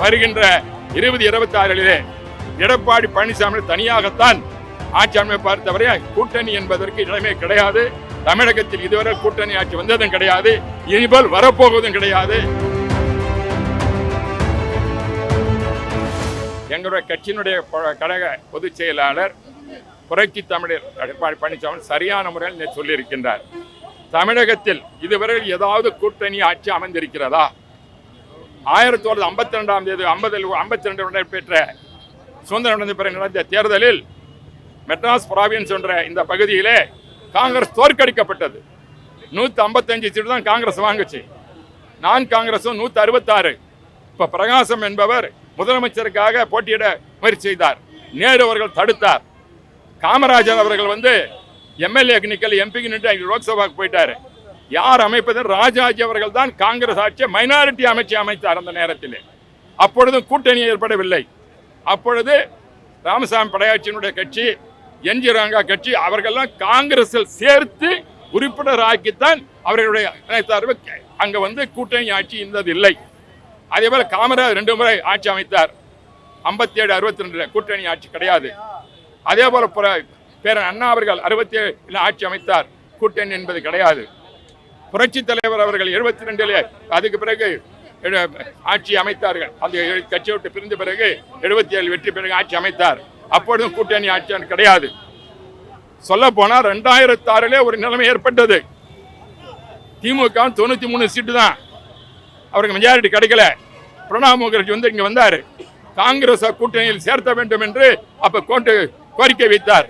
வருகின்ற இருபது இருபத்தி ஆறிலே எடப்பாடி பழனிசாமி தனியாகத்தான் ஆட்சி அமைப்பார் தவிர கூட்டணி என்பதற்கு இடமே கிடையாது. தமிழகத்தில் இதுவரை கூட்டணி ஆட்சி வந்ததும் கிடையாது. இனிபோல் வரப்போவதும் கிடையாது. எங்களுடைய கட்சியினுடைய கழக பொதுச் செயலாளர் புரட்சி தமிழர் எடப்பாடி பழனிசாமி சரியான முறையில் நேற்று சொல்லியிருக்கின்றார். தமிழகத்தில் இதுவரை ஏதாவது கூட்டணி ஆட்சி அமைந்திருக்கிறதா? ஆயிரத்தி தொள்ளாயிரத்தி ஐம்பத்தி ரெண்டாம் தேதி ஐம்பதில் ஐம்பத்தி ரெண்டு நடைபெற்ற சுதந்திரம் நடந்த பிறகு நடந்த தேர்தலில் மெட்ராஸ் ப்ராவின்ஸ் என்ற இந்த பகுதியிலே காங்கிரஸ் தோற்கடிக்கப்பட்டது. நூற்றி ஐம்பத்தஞ்சு சீட்டு தான் காங்கிரஸ் வாங்குச்சு. நான் காங்கிரஸும் நூற்றி அறுபத்தாறு இப்போ பிரகாசம் என்பவர் முதலமைச்சருக்காக போட்டியிட முயற்சி செய்தார். நேரு அவர்கள் தடுத்தார். காமராஜர் அவர்கள் வந்து எம்எல்ஏக்கு நிக்கல எம்பிக்கு நின்று லோக்சபாக்கு போயிட்டாரு. யார் அமைப்பது ராஜாஜி அவர்கள் தான் காங்கிரஸ் ஆட்சியை மைனாரிட்டி அமைச்சு அமைத்தார் அந்த நேரத்தில். அப்பொழுதும் கூட்டணி ஏற்படவில்லை. அப்பொழுது ராமசாமி படையாட்சியினுடைய கட்சி என்ஜி ரங்கா கட்சி அவர்கள்லாம் காங்கிரஸில் சேர்த்து உறுப்பினர் ஆக்கித்தான் அவர்களுடைய இணைத்தார்கள் அங்க வந்து கூட்டணி ஆட்சி இருந்தது இல்லை அதே போல் காமராஜர் ரெண்டு முறை ஆட்சி அமைத்தார். ஐம்பத்தி ஏழு அறுபத்தி ரெண்டு கூட்டணி ஆட்சி கிடையாது. அதே போல் பேரன் அண்ணா அவர்கள் அறுபத்தி ஏழு ஆட்சி அமைத்தார். கூட்டணி என்பது கிடையாது. புரட்சி தலைவர் அவர்கள் எழுபத்தி ரெண்டில் அதுக்கு பிறகு ஆட்சி அமைத்தார்கள். அந்த எ- கட்சியை விட்டு பிரிந்த பிறகு எழுபத்தி ஏழு வெற்றி பிறகு ஆட்சி அமைத்தார். அப்பொழுதும் கூட்டணி ஆட்சி கிடையாது. சொல்ல போனால் ரெண்டாயிரத்தி ஆறிலே ஒரு நிலைமை ஏற்பட்டது. திமுக தொண்ணூத்தி மூணு சீட்டு தான். அவருக்கு மெஜாரிட்டி கிடைக்கல. பிரணாப் முகர்ஜி வந்து இங்க வந்தார். காங்கிரஸ் கூட்டணியில் சேர்த்த வேண்டும் என்று அப்ப கோட்டு கோரிக்கை வைத்தார்.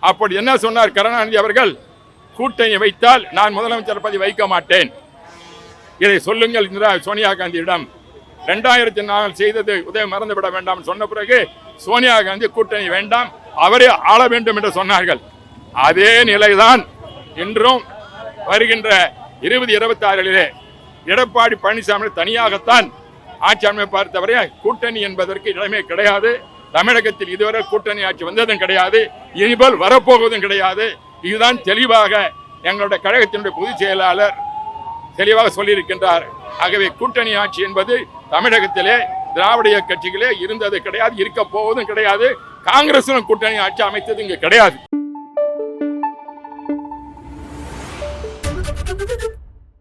அப்படி என்ன சொன்னார் கருணாநிதி அவர்கள்? கூட்டணி வைத்தால் நான் முதலமைச்சர் பதவி வைக்க மாட்டேன். இதை சொல்லுங்கள் இந்திரா சோனியா காந்தியிடம். ரெண்டாயிரத்தி நாலு செய்தது உதயம் மறந்துவிட வேண்டாம் சொன்ன பிறகு சோனியா காந்தி கூட்டணி வேண்டாம் அவரே ஆள வேண்டும் என்று சொன்னார்கள். அதே நிலைதான் இன்றும் வருகின்ற இருபது இருபத்தி ஆறிலே எடப்பாடி பழனிசாமி தனியாகத்தான் ஆட்சி அமைப்பார் தவிர கூட்டணி என்பதற்கு இடமே கிடையாது. தமிழகத்தில் இதுவரை கூட்டணி ஆட்சி வந்ததும் கிடையாது. இனிபோல் வரப்போவதும் கிடையாது. இதுதான் தெளிவாக எங்களுடைய கழகத்தினுடைய பொதுச் செயலாளர் தெளிவாக சொல்லியிருக்கின்றார். ஆகவே கூட்டணி ஆட்சி என்பது தமிழகத்திலே திராவிட கட்சிகளே இருந்தது கிடையாது இருக்க போவதும் கிடையாது. காங்கிரசும் கூட்டணி ஆட்சி அமைத்தது இங்கு கிடையாது.